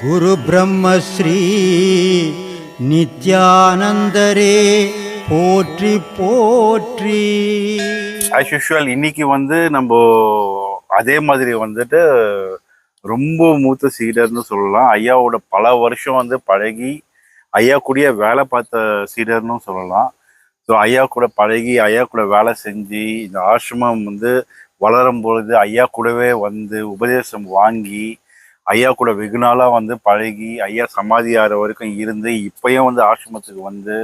குரு பிரம்மஸ்ரீ நித்யானந்தரே போற்றி போற்றி. As usual இன்னைக்கு வந்து நம்ம அதே மாதிரி வந்துட்டு ரொம்ப மூத்த சீடர்னு சொல்லலாம். ஐயாவோட பல வருஷம் வந்து பழகி ஐயா கூடயே வேலை பார்த்த சீடர்னு சொல்லலாம். ஸோ ஐயா கூட பழகி ஐயா கூட வேலை செஞ்சு இந்த ஆசிரமம் வந்து வளரும் பொழுது ஐயா கூடவே வந்து உபதேசம் வாங்கி ஐயா கூட வெகு நாளாக வந்து பழகி ஐயா சமாதி ஆகிற வரைக்கும் இருந்து இப்பயும் வந்து ஆசிரமத்துக்கு வந்து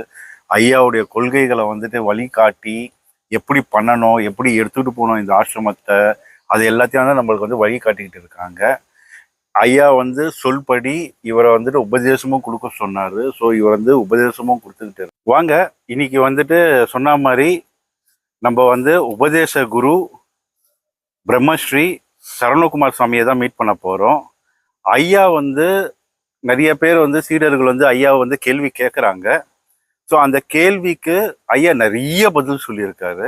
ஐயாவுடைய கொள்கைகளை வந்துட்டு வழிகாட்டி எப்படி பண்ணணும் எப்படி எடுத்துகிட்டு போகணும் இந்த ஆசிரமத்தை அது எல்லாத்தையும் வந்து நம்மளுக்கு வந்து வழிகாட்டிக்கிட்டு இருக்காங்க. ஐயா வந்து சொல்படி இவரை வந்துட்டு உபதேசமும் கொடுக்க சொன்னார். ஸோ இவர் வந்து உபதேசமும் கொடுத்துக்கிட்டு வாங்க இன்னைக்கு வந்துட்டு சொன்ன மாதிரி நம்ம வந்து உபதேச குரு பிரம்மஸ்ரீ சரவணகுமார் சுவாமியை தான் மீட் பண்ண போகிறோம் ஐயா வந்து நிறைய பேர் வந்து சீடர்கள் வந்து ஐயாவை வந்து கேள்வி கேட்குறாங்க ஸோ அந்த கேள்விக்கு ஐயா நிறைய பதில் சொல்லியிருக்காரு.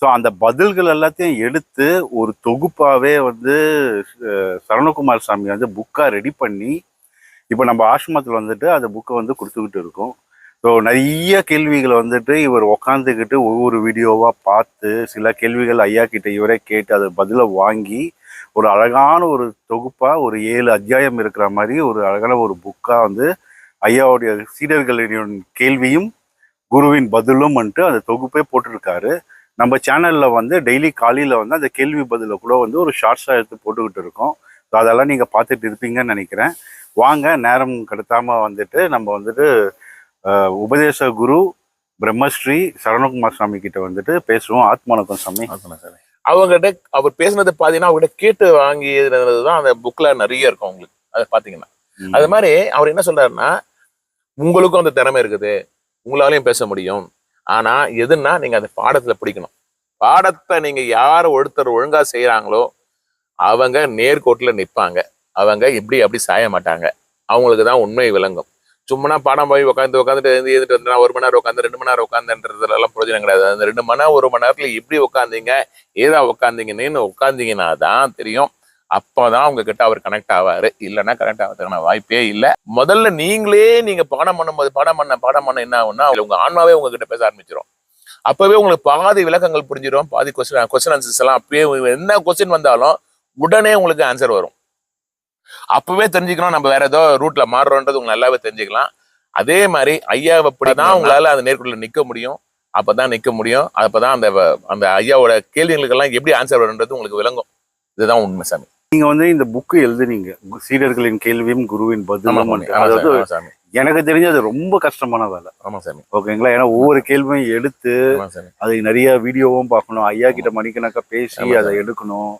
ஸோ அந்த பதில்கள் எல்லாத்தையும் எடுத்து ஒரு தொகுப்பாகவே வந்து சரணகுமார் சாமி வந்து புக்காக ரெடி பண்ணி இப்போ நம்ம ஆசிரமத்தில் வந்துட்டு அந்த புக்கை வந்து கொடுத்துக்கிட்டு இருக்கோம். ஸோ நிறைய கேள்விகளை வந்துட்டு இவர் உக்காந்துக்கிட்டு ஒவ்வொரு வீடியோவாக பார்த்து சில கேள்விகள் ஐயா கிட்ட இவரே கேட்டு அதை பதிலை வாங்கி ஒரு அழகான ஒரு தொகுப்பாக ஒரு ஏழு அத்தியாயம் இருக்கிற மாதிரி ஒரு அழகான ஒரு புக்காக வந்து ஐயாவுடைய சீடர்களின் கேள்வியும் குருவின் பதிலும் வந்துட்டு அந்த தொகுப்பே போட்டிருக்காரு. நம்ம சேனலில் வந்து டெய்லி காலையில் வந்து அந்த கேள்வி பதிலை கூட வந்து ஒரு ஷார்ட்ஸாக எடுத்து போட்டுக்கிட்டு இருக்கோம். ஸோ அதெல்லாம் நீங்கள் பார்த்துட்டு இருப்பீங்கன்னு நினைக்கிறேன். வாங்க நேரம் கடத்தாமல் வந்துட்டு நம்ம வந்துட்டு உபதேச குரு பிரம்மஸ்ரீ சரணகுமார் சாமி கிட்ட வந்துட்டு பேசுவோம். ஆத்மானக்கம் சாமி. அவங்ககிட்ட அவர் பேசுனது பாத்தீங்கன்னா அவர்கிட்ட கேட்டு வாங்கியது தான் அந்த புக்ல நிறைய இருக்கும் உங்களுக்கு அதை பாத்தீங்கன்னா. அது மாதிரி அவர் என்ன சொல்றாருன்னா உங்களுக்கும் அந்த திறமை இருக்குது. உங்களாலையும் பேச முடியும். ஆனா எதுன்னா நீங்க அந்த பாடத்துல பிடிக்கணும். பாடத்தை நீங்க யார் ஒருத்தர் ஒழுங்கா செய்யறாங்களோ அவங்க நேர்கோட்டுல நிற்பாங்க அவங்க இப்படி அப்படி சாய மாட்டாங்க. அவங்களுக்கு தான் உண்மை விளங்கும். சும்மா பாடம் போய் உட்காந்து உட்காந்துட்டு எழுந்து எழுந்துட்டு வந்தா ஒரு மணி நேரம் உட்காந்து ரெண்டு மணி நேரம் உட்காந்துன்றதுலாம் எல்லாம் பிரயோஜனம் கிடையாது. அந்த ரெண்டு மணி நேரம் ஒரு மணி நேரத்துல எப்படி உட்காந்தீங்க ஏதா உட்காந்தீங்கன்னு உட்காந்தீங்கன்னா தான் தெரியும். அப்பதான் உங்ககிட்ட அவர் கனெக்ட் ஆவாரு. இல்லைன்னா கனெக்ட் ஆகிறதுக்கான வாய்ப்பே இல்லை. முதல்ல நீங்களே நீங்க பாடம் பண்ணும்போது பாடம் பண்ண பாடம் பண்ண என்ன ஆகும்னா உங்க ஆன்மாவே உங்ககிட்ட பேச ஆரம்பிச்சிடும் அப்பவே உங்களுக்கு பாதி விளக்கங்கள் புரிஞ்சிடும் பாதி கொஸ்டின் கொஸ்டின் ஆன்சர்ஸ் எல்லாம் அப்பயே என்ன கொஸ்டின் வந்தாலும் உடனே உங்களுக்கு ஆன்சர் வரும். அப்பவே தெரிஞ்சுக்கணும் நம்ம வேற ஏதோ ரூட்ல மாறுறோன்றது உங்களுக்கு நல்லாவே தெரிஞ்சுக்கலாம். அதே மாதிரி ஐயாவை தான் உங்களால அந்த நேர்குள்ள நிக்க முடியும். அப்பதான் நிக்க முடியும். அப்பதான் அந்த அந்த ஐயாவோட கேள்விகளுக்கெல்லாம் எப்படி ஆன்சர் வரும்ன்றது உங்களுக்கு விளங்கும். இதுதான் உண்மை சாமி. நீங்க வந்து இந்த புக்கு எழுதுனீங்க. சீடர்களின் கேள்வியும் குருவின் பதிலும் அதாவது எனக்கு தெரிஞ்சு அது ரொம்ப கஷ்டமான வேலை. ஆமா சாமி. ஓகேங்களா? ஏன்னா ஒவ்வொரு கேள்வியும் எடுத்து அதை நிறைய வீடியோவும் பார்க்கணும். ஐயா கிட்ட மணிக்கணக்கா பேசி அதை. எடுக்கணும்.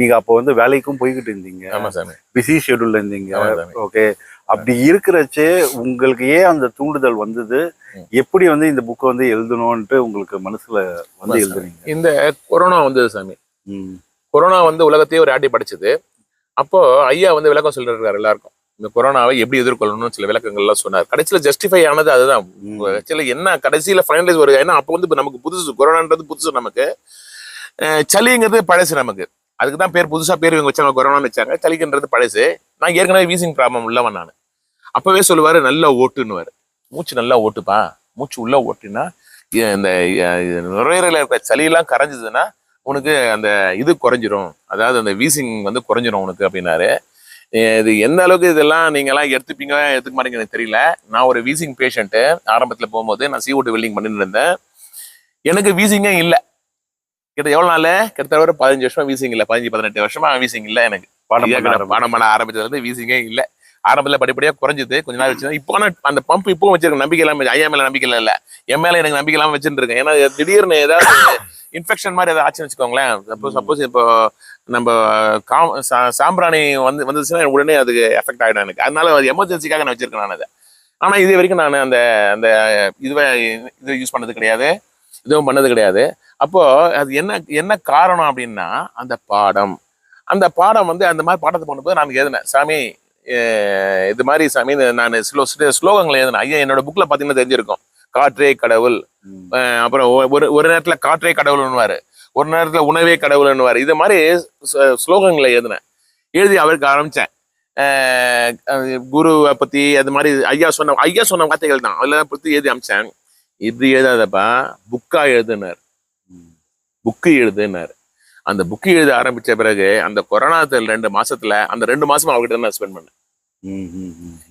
நீங்க அப்போ வந்து வேலைக்கும் போய்கிட்டு இருந்தீங்க. ஆமா சாமி. பிஸி ஷெட்யூல்ல இருந்தீங்க. ஓகே. அப்படி இருக்கிறச்சே உங்களுக்கு ஏன் அந்த தூண்டுதல் வந்தது. எப்படி வந்து இந்த புக்கை வந்து எழுதணும்ன்ட்டு உங்களுக்கு மனசுல வந்து. எழுதுனீங்க? இந்த கொரோனா வந்தது சாமி. கொரோனா வந்து உலகத்தையே ஒரு ஆட்டி படிச்சது. அப்போ ஐயா வந்து விளக்கம் சொல்லிருக்காரு எல்லாருக்கும். இந்த கொரோனாவை எப்படி எதிர்கொள்ளணும்னு சில விளக்கங்கள் எல்லாம் சொன்னார். கடைசியில ஜஸ்டிஃபை ஆனது அதுதான். ஆக்சுவலி என்ன கடைசியில ஃபைனலைஸ் வருது? ஏன்னா அப்போ வந்து நமக்கு புதுசு கொரோனான்றது புதுசு நமக்கு. சளிங்கிறது பழசு நமக்கு. அதுக்கு தான் பேர் புதுசா பேர் இவங்க வச்சாங்க கொரோனான்னு வச்சாங்க. சளிக்குன்றது பழசு. நான் ஏற்கனவே வீசிங் ப்ராப்ளம் உள்ளவன் நான். அப்பவே சொல்லுவாரு நல்லா ஓட்டுன்னுவாரு. மூச்சு நல்லா ஓட்டுப்பா. மூச்சு உள்ள ஓட்டுனா இந்த நுரையீரல இருக்க சளியெல்லாம் கரைஞ்சதுன்னா உனக்கு அந்த இது குறைஞ்சிரும். அதாவது அந்த வீசிங் வந்து குறைஞ்சிரும் உனக்கு அப்படின்னாரு. இது எந்த அளவுக்கு இதெல்லாம் நீங்க எல்லாம் எடுத்துப்பீங்க எடுத்துக்க மாட்டீங்க எனக்கு தெரியல. நான் ஒரு வீசிங் பேஷண்ட்டு ஆரம்பத்துல போகும்போது நான் சீவுட்டு வெல்டிங் பண்ணிட்டு இருந்தேன். எனக்கு வீசிங்கே இல்லை. கிட்ட எவ்வளவு நாள்? கிட்டத்தட்ட ஒரு பதினஞ்சு வருஷமா வீசிங் இல்லை. பதினஞ்சு பதினெட்டு வருஷமா வீசிங் இல்லை எனக்கு. பாடம் பண்ண கிட்ட பாடம் பண்ண ஆரம்பிச்சதுல இருந்து வீசிங்கே இல்ல. ஆரம்பத்துல படிப்படியா குறைஞ்சது. கொஞ்ச நாள் வச்சு இப்போ ஆனா அந்த பம்ப் இப்போ வச்சிருக்க நம்பிக்கை இல்லாம ஐயா மேல நம்பிக்கை இல்ல. என் மேல எனக்கு நம்பிக்கை இல்லாம வச்சுட்டு இருக்கேன் ஏன்னா திடீர்னு ஏதாவது இன்ஃபெக்ஷன் மாதிரி ஏதாவது ஆச்சுன்னு வச்சுக்கோங்களேன். சப்போஸ் சப்போஸ் இப்போ நம்ம காம் சா- சாம்பிராணி வந்து வந்துச்சுன்னா உடனே அதுக்கு எஃபெக்ட் ஆகிடும் எனக்கு. அதனால எமர்ஜென்சிக்காக நான் வச்சிருக்கேன் நான் அதை. ஆனால் இது வரைக்கும் நான் அந்த அந்த இதுவை இது யூஸ் பண்ணது கிடையாது. இதுவும் பண்ணது கிடையாது. அப்போ அது என்ன என்ன காரணம் அப்படின்னா அந்த பாடம். அந்த பாடம் வந்து அந்த மாதிரி பாடத்தை பண்ணும்போது நான் எழுதினேன். சாமி இது மாதிரி சாமி நான் ஸ்லோ ஸ்லோகங்கள் எழுதினேன். ஐயா என்னோட புக்ல பார்த்தீங்கன்னா தெரிஞ்சிருக்கும். காற்றே கடவுள். அப்புறம் ஒரு ஒரு நேரத்துல காற்றே கடவுள்னுவாரு ஒரு நேரத்துல உணவே கடவுள்னுவாரு இது மாதிரி ஸ்ல- ஸ்லோகங்களை எழுதினேன். எழுதி அவருக்கு ஆரம்பிச்சேன். குருவை பத்தி அது மாதிரி ஐயா சொன்ன ஐயா சொன்ன வார்த்தைகள் தான். அதுல பத்தி எழுதி அமிச்சேன். இப்படி எழுதாதப்பா புக்கா எழுதுனார். புக்கு எழுதுனார். அந்த புக்கு எழுத ஆரம்பிச்ச பிறகு அந்த கொரோனா ரெண்டு மாசத்துல அந்த ரெண்டு மாசம் அவர்கிட்ட நான் ஸ்பெண்ட் பண்ணேன்.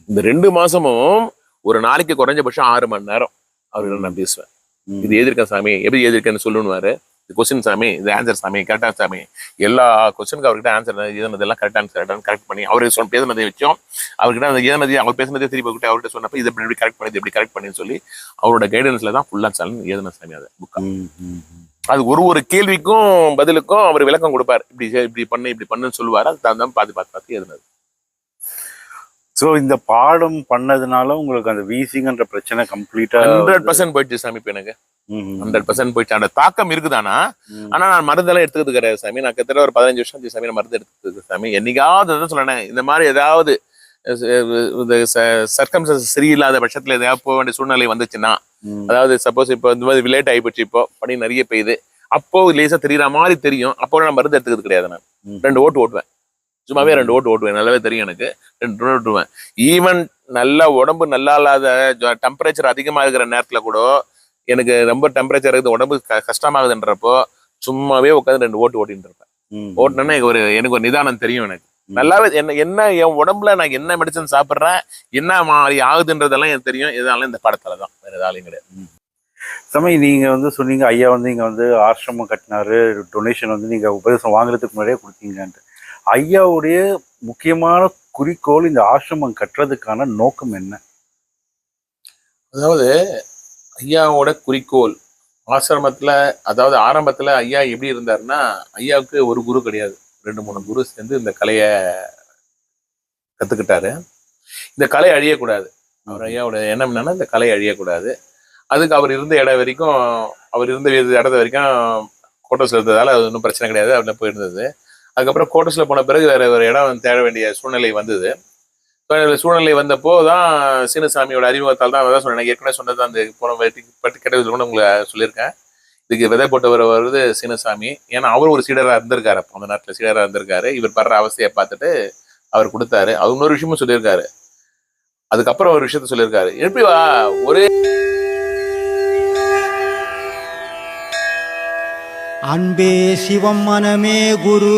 இந்த ரெண்டு மாசமும் ஒரு நாளைக்கு குறைஞ்சபட்சம் ஆறு மணி நேரம். அவர்கிட்ட நான் பேசுவேன். இது எழுதிருக்கேன் சாமி எப்படி எழுதிருக்கேன்னு சொல்லுவாரு இது கொஸ்டின் சாமி இது ஆன்சர் சாமி கரெக்டா சாமி. எல்லா கொஸ்டினுக்கு அவர்கிட்ட ஆன்சர் எழுதுனதெல்லாம் கரெக்ட் ஆன்சர் கரெக்ட் பண்ணி அவர் சொன்ன பேசுனதை வச்சோம். அவர்கிட்ட அந்த எழுதுனதை அவர் பேசுனதே திருப்பி விட்டு அவர்கிட்ட சொன்னப்ப இதை இப்படி கரெக்ட் பண்ணி இப்படி கரெக்ட் பண்ணி சொல்லி அவரோட கைடன்ஸ்ல தான் ஃபுல்லா சாலன் எழுதின சாமி அதை புக்கா. அது ஒரு ஒரு கேள்விக்கும் பதிலுக்கும் அவர் விளக்கம் கொடுப்பார். இப்படி இப்படி பண்ணு இப்படி பண்ணுன்னு சொல்லுவார். அது தகுந்த பார்த்து பார்த்து பார்த்து எழுதுனது சோ இந்த பாடம் பண்ணதுனால உங்களுக்கு அந்த வீசிங்கன்ற பிரச்சனை கம்ப்ளீட்டா ஹண்ட்ரட் பர்சன்ட் போயிடுச்சு சாமி இப்ப எனக்கு. ஹண்ட்ரட் பர்சன்ட் போயிடுச்சு. அந்த தாக்கம் இருக்குதானா? ஆனா நான் மருந்தெல்லாம் எடுத்துக்கிறது கிடையாது சாமி. நான் கிட்டத்தட்ட ஒரு பதினஞ்சு வருஷம் சாமி நான் மருந்து எடுத்துக்கிறது சாமி. என்னைக்காவது தான் சொன்னேன் இந்த மாதிரி ஏதாவது சர்க்கம்சன்ஸ் சரியில்லாத பட்சத்துல ஏதாவது போக வேண்டிய சூழ்நிலை வந்துச்சுன்னா அதாவது சப்போஸ் இப்போ இந்த மாதிரி விலேட் ஆகிப்போச்சு இப்போ பனி நிறைய பெய்யுது. அப்போ லேசா தெரியற மாதிரி தெரியும். அப்போ நான் மருந்து எடுத்துக்கிறது கிடையாது நான். ரெண்டு ஓட்டு ஓட்டுவேன். சும்மாவே ரெண்டு ஓட்டு ஓட்டுவேன். நல்லாவே தெரியும் எனக்கு. ரெண்டு ஓட்டு ஓட்டுவேன். ஈவன் நல்லா உடம்பு நல்லா இல்லாத டெம்பரேச்சர் அதிகமா இருக்கிற நேரத்துல கூட எனக்கு ரொம்ப டெம்பரேச்சர் இருக்குது உடம்பு க- கஷ்டமாகுதுன்றப்போ சும்மாவே உட்காந்து ரெண்டு ஓட்டு ஓட்டிட்டு இருப்பேன். ஓட்டுனேன்னா எனக்கு ஒரு எனக்கு ஒரு நிதானம் தெரியும் எனக்கு. நல்லாவே என்ன என்ன என் உடம்புல நான் என்ன மெடிசன் சாப்பிட்றேன் என்ன மாதிரி ஆகுதுன்றதெல்லாம் எனக்கு தெரியும். இதனால இந்த படத்துல தான். வேற எதாலையும் கிடையாது. சமய நீங்க வந்து சொன்னீங்க ஐயா வந்து இங்க வந்து ஆசிரமம் கட்டினாரு. டொனேஷன் வந்து நீங்க உபதேசம் வாங்குறதுக்கு முன்னாடியே கொடுத்தீங்கன்ட்டு ஐயாவுடைய முக்கியமான குறிக்கோள் இந்த ஆசிரமம் கட்டுறதுக்கான நோக்கம் என்ன? அதாவது ஐயாவோட குறிக்கோள் ஆசிரமத்துல அதாவது ஆரம்பத்துல ஐயா எப்படி இருந்தாருன்னா ஐயாவுக்கு ஒரு குரு கிடையாது. ரெண்டு மூணு குரு சேர்ந்து இந்த கலையை கத்துக்கிட்டாரு. இந்த கலை அழியக்கூடாது. அவர் ஐயாவோட எண்ணம் என்னன்னா இந்த கலை அழியக்கூடாது. அதுக்கு அவர் இருந்த இடம் வரைக்கும் அவர் இருந்த இடத்த வரைக்கும் கோட்டர்ஸ்ல இருந்ததால அது ஒன்றும் பிரச்சனை கிடையாது அவர் போயிருந்தது. அதுக்கப்புறம் கோட்டர்ஸ்ல போன பிறகு வேற ஒரு இடம் தேட வேண்டிய சூழ்நிலை வந்தது. சூழ்நிலை வந்தப்போ தான் சீனசாமியோட அறிமுகத்தால் தான் அதான் சொன்னேன். ஏற்கனவே சொன்னது அந்த போன வாட்டி பட்டு கெட்டது கூட உங்களை சொல்லியிருக்கேன். இதுக்கு விதை போட்டவர் வருது சீனசாமி. ஏன்னா அவர் ஒரு சீடராக இருந்திருக்காரு அப்போ. அந்த நாட்டில் சீடராக இருந்திருக்காரு. இவர் படுற அவஸ்தையை பார்த்துட்டு அவர் கொடுத்தாரு. அவர் இன்னொரு விஷயமும் சொல்லியிருக்காரு. அதுக்கப்புறம் ஒரு விஷயத்த சொல்லியிருக்காரு. எப்படி வா ஒரே அன்பே சிவம் மனமே குரு.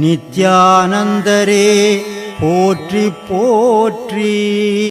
நித்யானந்தரே போற்றி போற்றி.